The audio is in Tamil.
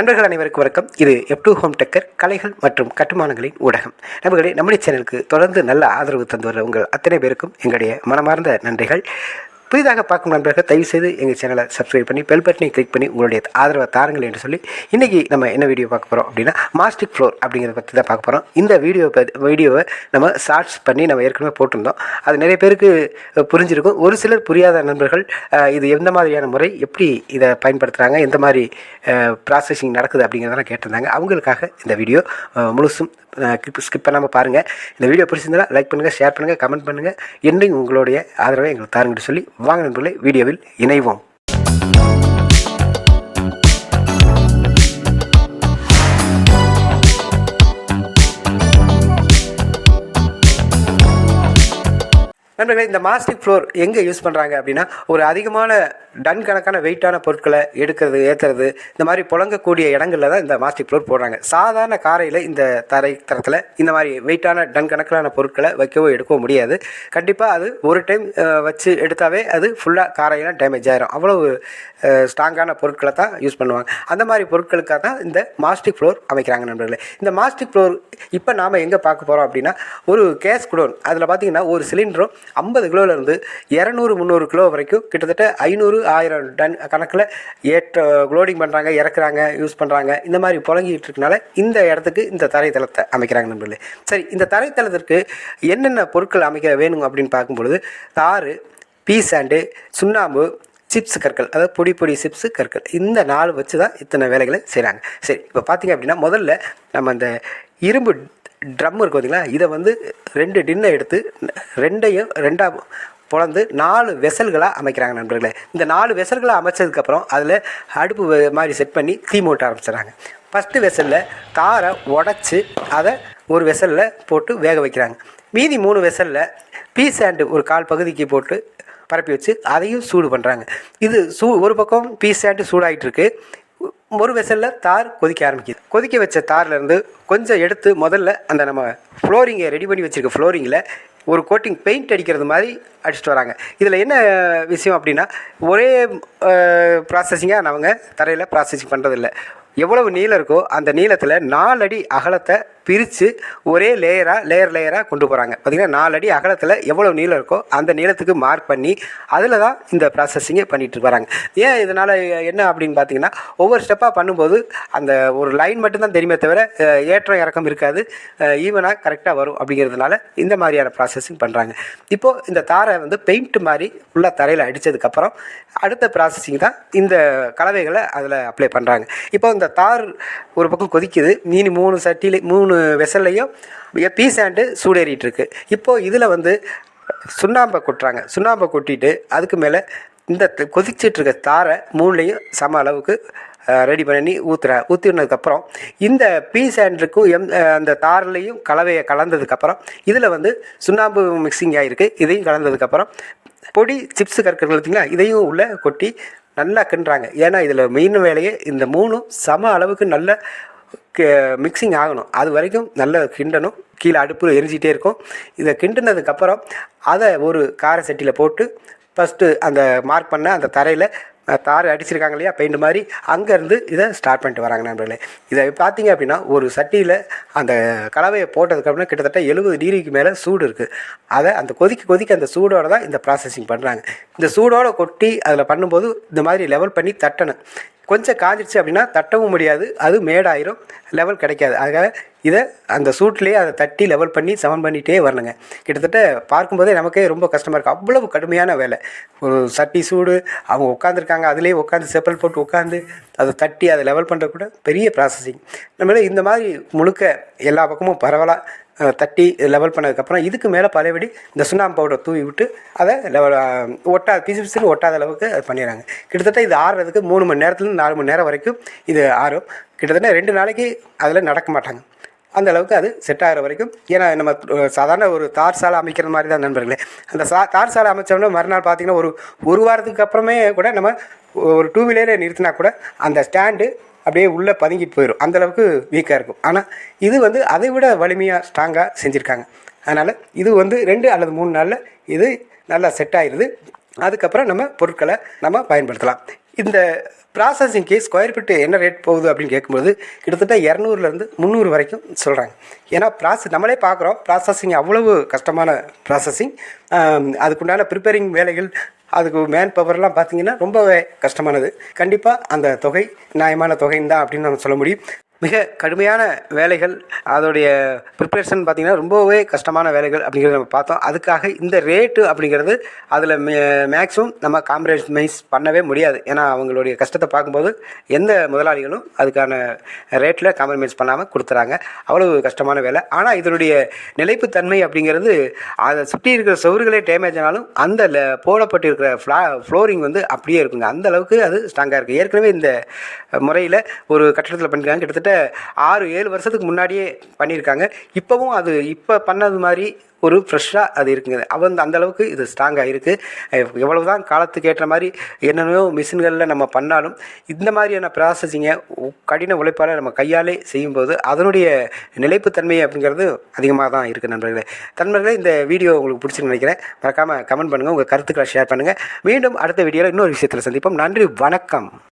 நண்பர்கள் அனைவருக்கும் வணக்கம். இது எப்டூ ஹோம் டெக்கர் கலைகள் மற்றும் கட்டுமானங்களின் ஊடகம். நண்பர்களே நம்முடைய சேனலுக்கு தொடர்ந்து நல்ல ஆதரவு தந்து வர உங்கள் அத்தனை பேருக்கும் எங்களுடைய மனமார்ந்த நன்றிகள். புதிதாக பார்க்கும் நண்பர்கள் தயவு செய்து எங்கள் சேனலை சப்ஸ்கிரைப் பண்ணி பெல் பட்டனை கிளிக் பண்ணி உங்களுடைய ஆதரவை தாருங்கள் என்று சொல்லி இன்றைக்கி நம்ம என்ன வீடியோ பார்க்க போகிறோம் அப்படின்னா மாஸ்டிக் ஃப்ளோர் அப்படிங்கிறத பற்றி தான் பார்க்க போகிறோம் இந்த வீடியோ வீடியோவை நம்ம ஷார்ட்ஸ் பண்ணி நம்ம ஏற்கனவே போட்டிருந்தோம். அது நிறைய பேருக்கு புரிஞ்சிருக்கும். ஒரு சிலர் புரியாத நண்பர்கள் இது எந்த மாதிரியான முறை எப்படி இதை பயன்படுத்துகிறாங்க எந்த மாதிரி ப்ராசஸிங் நடக்குது அப்படிங்கிறதெல்லாம் கேட்டிருந்தாங்க. அவங்களுக்காக இந்த வீடியோ முழுசும் ஸ்கிப் பண்ணாமல் பாருங்கள் இந்த வீடியோ பிடிச்சிருந்தா லைக் பண்ணுங்கள் ஷேர் பண்ணுங்கள் கமெண்ட் பண்ணுங்கள் என்றையும் உங்களுடைய ஆதரவை எங்களுக்கு தாருங்கன்னு சொல்லி வாங்க நண்பர்களே வீடியோவில் இணைவோம். நண்பர்களே இந்த மாஸ்டிக் ஃப்ளோர் எங்கே யூஸ் பண்ணுறாங்க அப்படின்னா ஒரு அதிகமான டன் கணக்கான வெயிட்டான பொருட்களை எடுக்கிறது ஏற்றுறது இந்த மாதிரி புழங்கக்கூடிய இடங்களில் தான் இந்த மாஸ்டிக் ஃப்ளோர் போடுறாங்க. சாதாரண காரையில் இந்த தரை தரத்தில் இந்த மாதிரி வெயிட்டான டன் கணக்கிலான பொருட்களை வைக்கவோ எடுக்கவோ முடியாது. கண்டிப்பாக அது ஒரு டைம் வச்சு எடுத்தாவே அது ஃபுல்லாக காரையெல்லாம் டேமேஜ் ஆகிரும் அவ்வளோ ஸ்ட்ராங்கான பொருட்களை தான் யூஸ் பண்ணுவாங்க. அந்த மாதிரி பொருட்களுக்காக தான் இந்த மாஸ்டிக் ஃப்ளோர் அமைக்கிறாங்க நண்பர்களே. இந்த மாஸ்டிக் ஃப்ளோர் இப்போ நாம் எங்கே பார்க்க போகிறோம் அப்படின்னா ஒரு கேஸ் குடோன். அதில் பார்த்தீங்கன்னா ஒரு சிலிண்டரும் ஐம்பது கிலோவிலேருந்து இரநூறு முந்நூறு கிலோ வரைக்கும் கிட்டத்தட்ட ஐநூறு ஆயிரம் டன் கணக்கில் ஏற்ற லோடிங் பண்ணுறாங்க இறக்குறாங்க யூஸ் பண்ணுறாங்க இந்த மாதிரி புழங்கிட்டு இருக்கனால இந்த இடத்துக்கு இந்த தரைத்தளத்தை அமைக்கிறாங்க நண்பர்களே. சரி இந்த தரைத்தளத்திற்கு என்னென்ன பொருட்கள் அமைக்க வேணும் அப்படின்னு பார்க்கும்பொழுது தாறு பீசாண்டு சுண்ணாம்பு சிப்ஸ் கற்கள் அதாவது பொடி பொடி சிப்ஸு கற்கள். இந்த நாலு வச்சு தான் இத்தனை வேலைகளை செய்கிறாங்க சரி இப்போ பார்த்தீங்க அப்படின்னா முதல்ல நம்ம அந்த இரும்பு ட்ரம் இருக்கும் பார்த்திங்களா இதை வந்து ரெண்டு டின்னை எடுத்து ரெண்டையும் ரெண்டாக பிறந்து நாலு வெசல்களாக அமைக்கிறாங்க நண்பர்களே. இந்த நாலு வெசல்களாக அமைச்சதுக்கப்புறம் அதில் அடுப்பு மாதிரி செட் பண்ணி தீ மூட்ட ஆரம்பிச்சிடுறாங்க. ஃபஸ்ட்டு வெசலில் காரை உடச்சி அதை ஒரு வெசலில் போட்டு வேக வைக்கிறாங்க. மீதி மூணு வெசலில் பீஸ் ஆண்டு ஒரு கால் பகுதிக்கு போட்டு பரப்பி வச்சு அதையும் சூடு பண்ணுறாங்க இது சூ ஒரு பக்கம் பீஸ் சாண்டு சூடாகிட்டு இருக்குது ஒரு வெசலில் தார் கொதிக்க ஆரம்பிக்குது. கொதிக்க வச்ச தார்லேருந்து கொஞ்சம் எடுத்து முதல்ல அந்த நம்ம ஃப்ளோரிங்கை ரெடி பண்ணி வச்சுருக்க ஃப்ளோரிங்கில் ஒரு கோட்டிங் பெயிண்ட் அடிக்கிறது மாதிரி அடிச்சுட்டு வராங்க. இதில் என்ன விஷயம் அப்படின்னா ஒரே ப்ராசஸிங்காக அவங்க தரையில் ப்ராசஸிங் பண்ணுறதில்ல எவ்வளவு நீளம் இருக்கோ அந்த நீளத்தில் நாலடி அகலத்தை பிரித்து ஒரே லேயராக லேயர் லேயராக கொண்டு போகிறாங்க பார்த்திங்கன்னா நாலு அடி அகலத்தில் எவ்வளோ நீளம் இருக்கோ அந்த நீளத்துக்கு மார்க் பண்ணி அதில் தான் இந்த ப்ராசஸிங்கை பண்ணிட்டு வராங்க. ஏன் இதனால் என்ன அப்படின்னு பார்த்தீங்கன்னா ஒவ்வொரு ஸ்டெப்பாக பண்ணும்போது அந்த ஒரு லைன் மட்டும்தான் தெரியுமே தவிர ஏற்றம் இறக்கம் இருக்காது. ஈவனாக கரெக்டாக வரும் அப்படிங்கிறதுனால இந்த மாதிரியான ப்ராசஸிங் பண்ணுறாங்க இப்போது இந்த தாரை வந்து பெயிண்ட் மாதிரி ஃபுல்லாக தரையில் அடித்ததுக்கப்புறம் அடுத்த ப்ராசஸிங் தான் இந்த கலவைகளை அதில் அப்ளை பண்ணுறாங்க இப்போ இந்த தார் ஒரு பக்கம் கொதிக்குது மீன் மூணு சட்டியில் மூணு வெசல்லையும் பீஸ் ஆண்டு சூடேறிட்டு இப்போது இதில் வந்து சுண்ணாம்பை கொட்டுறாங்க. சுண்ணாம்பை கொட்டிட்டு அதுக்கு மேலே இந்த கொதிச்சிட்ருக்க தாரை மூணுலேயும் சம அளவுக்கு ரெடி பண்ணி ஊற்றுற ஊற்றினதுக்கப்புறம் இந்த பீ சாண்டுக்கும் எம் அந்த தார்லேயும் கலவையை கலந்ததுக்கப்புறம் இதில் வந்து சுண்ணாம்பு மிக்சிங் ஆகிருக்கு இதையும் கலந்ததுக்கப்புறம் பொடி சிப்ஸ் கற்கள் பார்த்தீங்களா இதையும் உள்ளே கொட்டி நல்லா கிண்டுறாங்க. ஏன்னா இதில் மெயின் வேலையே இந்த மூணும் சம அளவுக்கு நல்ல மிக்சிங் ஆகணும். அது வரைக்கும் நல்ல கிண்டணும். கீழே அடுப்பு எரிஞ்சிகிட்டே இருக்கும். இதை கிண்டினதுக்கப்புறம் அதை ஒரு கார சட்டியில் போட்டு ஃபஸ்ட்டு அந்த மார்க் பண்ண அந்த தரையில் தார் அடிச்சிருக்காங்க இல்லையா பெயிண்ட் மாதிரி அங்கேருந்து இதை ஸ்டார்ட் பண்ணிட்டு வராங்க நண்பர்களே. இதை பார்த்தீங்க அப்படின்னா ஒரு சட்டியில் அந்த கலவையை போட்டதுக்கப்புறம் கிட்டத்தட்ட எழுபது டிகிரிக்கு மேலே சூடு இருக்குது அதை அந்த கொதிக்க கொதிக்க அந்த சூடோட தான் இந்த ப்ராசஸிங் பண்ணுறாங்க இந்த சூடோடு கொட்டி அதில் பண்ணும்போது இந்த மாதிரி லெவல் பண்ணி தட்டணும். கொஞ்சம் காஞ்சிடுச்சு அப்படின்னா தட்டவும் முடியாது. அது மேடாயிரும். லெவல் கிடைக்காது. அதுக்காக இதை அந்த சூட்லேயே அதை தட்டி லெவல் பண்ணி சமன் பண்ணிகிட்டே வரணுங்க. கிட்டத்தட்ட பார்க்கும்போதே நமக்கே ரொம்ப கஷ்டமாக இருக்குது அவ்வளவு கடுமையான வேலை. ஒரு சட்டி சூடு அவங்க உட்காந்துருக்காங்க அதுலேயே உட்காந்து செப்பல் போட்டு உட்காந்து அதை தட்டி அதை லெவல் பண்ணுறது கூட பெரிய ப்ராசஸிங் நம்மளே இந்த மாதிரி முழுக்க எல்லா பக்கமும் பரவலாக தட்டி லெவல் பண்ணதுக்கப்புறம் இதுக்கு மேலே பழையபடி இந்த சுண்ணாம்பு பவுடர் தூவி விட்டு அதை லெவல் ஒட்டா பிசு பிசுன்னு ஒட்டாத அளவுக்கு அது பண்ணிடுறாங்க. கிட்டத்தட்ட இது ஆறுறதுக்கு மூணு மணி நேரத்துலேருந்து நாலு மணி நேரம் வரைக்கும் இது ஆறும். கிட்டத்தட்ட ரெண்டு நாளைக்கு அதில் நடக்க மாட்டாங்க. அந்த அளவுக்கு அது செட் ஆகிற வரைக்கும். ஏன்னா நம்ம சாதாரண ஒரு தார் சாலை அமைக்கிற மாதிரி தான் நண்பர்களே. அந்த சா தார் சாலை அமைச்சோம்னா மறுநாள் பார்த்தீங்கன்னா ஒரு ஒரு வாரத்துக்கு அப்புறமே கூட நம்ம ஒரு டூ வீலரே நிறுத்தினா கூட அந்த ஸ்டாண்டு அப்படியே உள்ளே பதுங்கிட்டு போயிடும் அந்த அளவுக்கு வீக்காக இருக்கும். ஆனால் இது வந்து அதை விட வலிமையாக ஸ்ட்ராங்காக செஞ்சுருக்காங்க. அதனால் இது வந்து ரெண்டு அல்லது மூணு நாளில் இது நல்லா செட் ஆயிடுது அதுக்கப்புறம் நம்ம பொருட்களை நம்ம பயன்படுத்தலாம். இந்த ப்ராசஸிங்க்கு ஸ்கொயர் ஃபிட்டு என்ன ரேட் போகுது அப்படின்னு கேட்கும்போது கிட்டத்தட்ட இரநூறுலேருந்து முந்நூறு வரைக்கும் சொல்கிறாங்க ஏன்னா ப்ராசஸ் நம்மளே பார்க்குறோம். ப்ராசஸிங் அவ்வளவு கஷ்டமான ப்ராசஸிங் அதுக்குண்டான ப்ரிப்பேரிங் வேலைகள் அதுக்கு மேன் பவர்லாம் பார்த்தீங்கன்னா ரொம்பவே கஷ்டமானது. கண்டிப்பாக அந்த தொகை நியாயமான தொகைன்னு தான் அப்படின்னு நம்ம சொல்ல முடியும். மிக கடுமையான வேலைகள் அதோடைய ப்ரிப்ரேஷன் பார்த்திங்கன்னா ரொம்பவே கஷ்டமான வேலைகள் அப்படிங்கிறத நம்ம பார்த்தோம். அதுக்காக இந்த ரேட்டு அப்படிங்கிறது அதில் மே மேக்ஸிமம் நம்ம காம்ப்ரமைஸ் பண்ணவே முடியாது. ஏன்னா அவங்களுடைய கஷ்டத்தை பார்க்கும்போது எந்த முதலாளிகளும் அதுக்கான ரேட்டில் காம்ப்ரமைஸ் பண்ணாமல் கொடுத்துறாங்க. அவ்வளவு கஷ்டமான வேலை. ஆனால் இதனுடைய நிலைப்புத்தன்மை அப்படிங்கிறது அதை சுற்றி இருக்கிற சுவர்களே டேமேஜ் ஆனாலும் அந்த போடப்பட்டிருக்கிற ஃப்ளா ஃப்ளோரிங் வந்து அப்படியே இருக்குங்க. அந்த அளவுக்கு அது ஸ்ட்ராங்காக இருக்குது ஏற்கனவே இந்த முறையில் ஒரு கட்டிடத்தில் பண்ணியிருக்காங்க கிட்டத்தட்ட ஆறு ஏழு வருஷத்துக்கு முன்னாடியே பண்ணியிருக்காங்க. இப்போவும் அது இப்போ பண்ணது மாதிரி ஒரு ஃப்ரெஷ்ஷாக அது இருக்குங்க. அவன் அந்த அளவுக்கு இது ஸ்ட்ராங்காக இருக்குது எவ்வளவு தான் காலத்துக்கு ஏற்ற மாதிரி என்னென்னோ மிஷின்களில் நம்ம பண்ணாலும் இந்த மாதிரியான ப்ராசஸிங்கை கடின உழைப்பால் நம்ம கையாலே செய்யும்போது அதனுடைய நிலைப்புத்தன்மை அப்படிங்கிறது அதிகமாக தான் இருக்குது நண்பர்களே. நண்பர்களே இந்த வீடியோ உங்களுக்கு பிடிச்சிருன்னு நினைக்கிறேன். மறக்காமல் கமெண்ட் பண்ணுங்கள் உங்கள் கருத்துக்களை ஷேர் பண்ணுங்கள் மீண்டும் அடுத்த வீடியோவில் இன்னொரு விஷயத்தில் சந்திப்போம். நன்றி வணக்கம்.